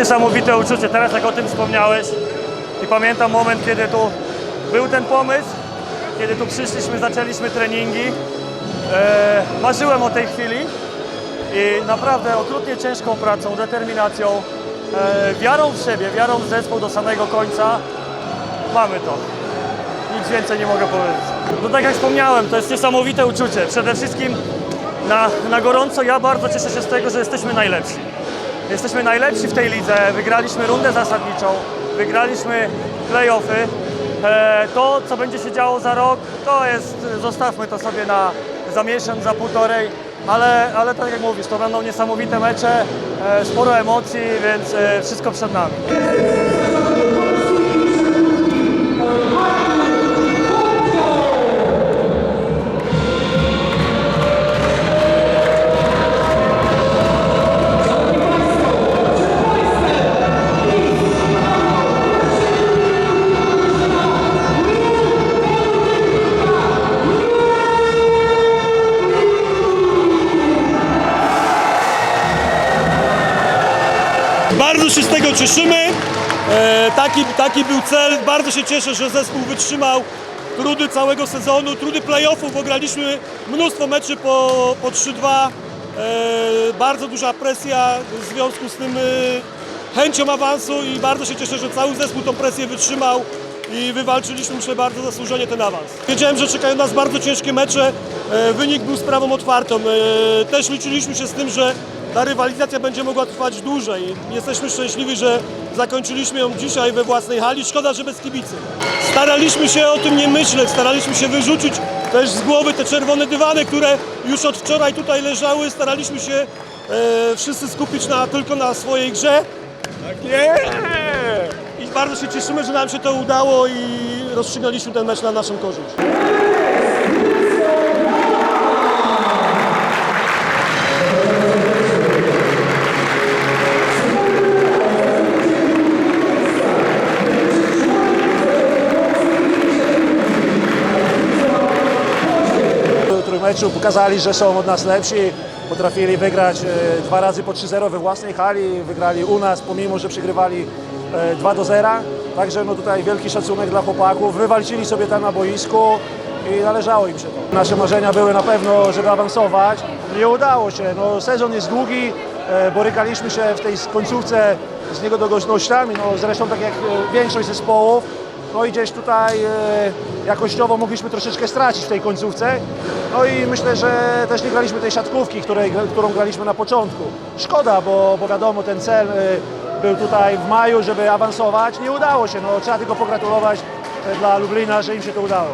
niesamowite uczucie. Teraz jak o tym wspomniałeś i pamiętam moment, kiedy tu był ten pomysł, kiedy tu przyszliśmy, zaczęliśmy treningi. E, marzyłem o tej chwili i naprawdę okrutnie ciężką pracą, determinacją, e, wiarą w siebie, wiarą w zespół do samego końca mamy to. Nic więcej nie mogę powiedzieć. No tak jak wspomniałem, to jest niesamowite uczucie. Przede wszystkim na, na gorąco ja bardzo cieszę się z tego, że jesteśmy najlepsi. Jesteśmy najlepsi w tej lidze, wygraliśmy rundę zasadniczą, wygraliśmy playoffy. E, to, co będzie się działo za rok, to jest, zostawmy to sobie na, za miesiąc, za półtorej, ale, ale tak jak mówisz, to będą niesamowite mecze, e, sporo emocji, więc e, wszystko przed nami. Bardzo się z tego cieszymy. E, taki, taki był cel. Bardzo się cieszę, że zespół wytrzymał trudy całego sezonu, trudy playoffów, bo graliśmy mnóstwo meczy po, po 3-2. E, bardzo duża presja w związku z tym e, chęcią awansu i bardzo się cieszę, że cały zespół tą presję wytrzymał i wywalczyliśmy, myślę, bardzo zasłużenie ten awans. Wiedziałem, że czekają nas bardzo ciężkie mecze, e, wynik był sprawą otwartą. E, Też liczyliśmy się z tym, że ta rywalizacja będzie mogła trwać dłużej. Jesteśmy szczęśliwi, że zakończyliśmy ją dzisiaj we własnej hali. Szkoda, że bez kibicy. Staraliśmy się o tym nie myśleć, staraliśmy się wyrzucić też z głowy te czerwone dywany, które już od wczoraj tutaj leżały. Staraliśmy się e, wszyscy skupić na, tylko na swojej grze. Tak! I bardzo się cieszymy, że nam się to udało i rozstrzygnęliśmy ten mecz na naszą korzyść. Meczu pokazali, że są od nas lepsi. Potrafili wygrać e, dwa razy po 3-0 we własnej hali, wygrali u nas, pomimo że przegrywali e, 2 do 0. Także no tutaj wielki szacunek dla chłopaków. Wywalczyli sobie tam na boisku i należało im się to. Nasze marzenia były na pewno, żeby awansować. Nie udało się. No, sezon jest długi, e, borykaliśmy się w tej końcówce z niedogodnościami, no, zresztą tak jak e, większość zespołów. No i gdzieś tutaj e, jakościowo mogliśmy troszeczkę stracić w tej końcówce. No i myślę, że też nie graliśmy tej siatkówki, której, którą graliśmy na początku. Szkoda, bo, bo wiadomo, ten cel e, był tutaj w maju, żeby awansować. Nie udało się, no trzeba tylko pogratulować e, dla Lublina, że im się to udało.